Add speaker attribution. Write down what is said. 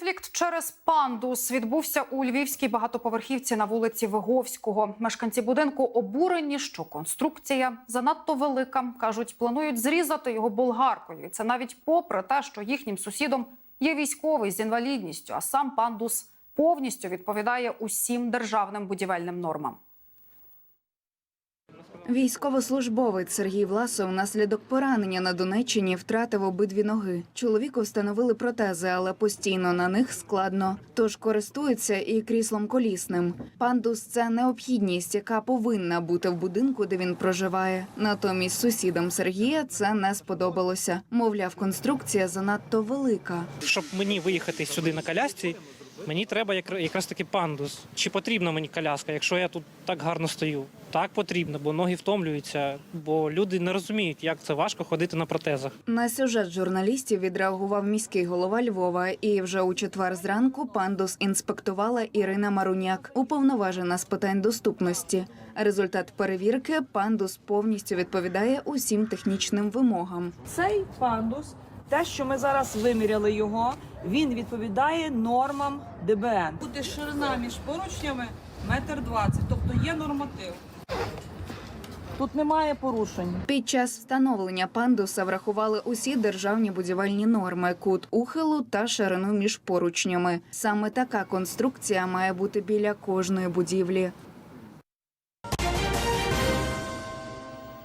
Speaker 1: Конфлікт через пандус відбувся у львівській багатоповерхівці на вулиці Виговського. Мешканці будинку обурені, що конструкція занадто велика. кажуть, планують зрізати його болгаркою. Це навіть попри те, що їхнім сусідом є військовий з інвалідністю, а сам пандус повністю відповідає усім державним будівельним нормам.
Speaker 2: Військовослужбовець Сергій Власов внаслідок поранення на Донеччині втратив обидві ноги. Чоловіку встановили протези, але постійно на них складно. Тож користується і кріслом колісним. Пандус це необхідність, яка повинна бути в будинку, де він проживає. Натомість сусідам Сергія це не сподобалося. Мовляв, конструкція занадто велика.
Speaker 3: Щоб мені виїхати сюди на колясці, мені треба якра- якраз таки пандус. Чи потрібна мені коляска, якщо я тут так гарно стою? Так потрібно, бо ноги втомлюються, бо люди не розуміють, як це важко ходити на протезах.
Speaker 2: На сюжет журналістів відреагував міський голова Львова, і вже у четвер зранку пандус інспектувала Ірина Маруняк, уповноважена з питань доступності. Результат перевірки пандус повністю відповідає усім технічним вимогам.
Speaker 4: Цей пандус, те, що ми зараз виміряли його, він відповідає нормам ДБН. Буде ширина між поручнями метр двадцять, тобто є норматив. Тут немає порушень.
Speaker 2: Під час встановлення пандуса врахували усі державні будівельні норми, кут ухилу та ширину між поручнями. Саме така конструкція має бути біля кожної будівлі.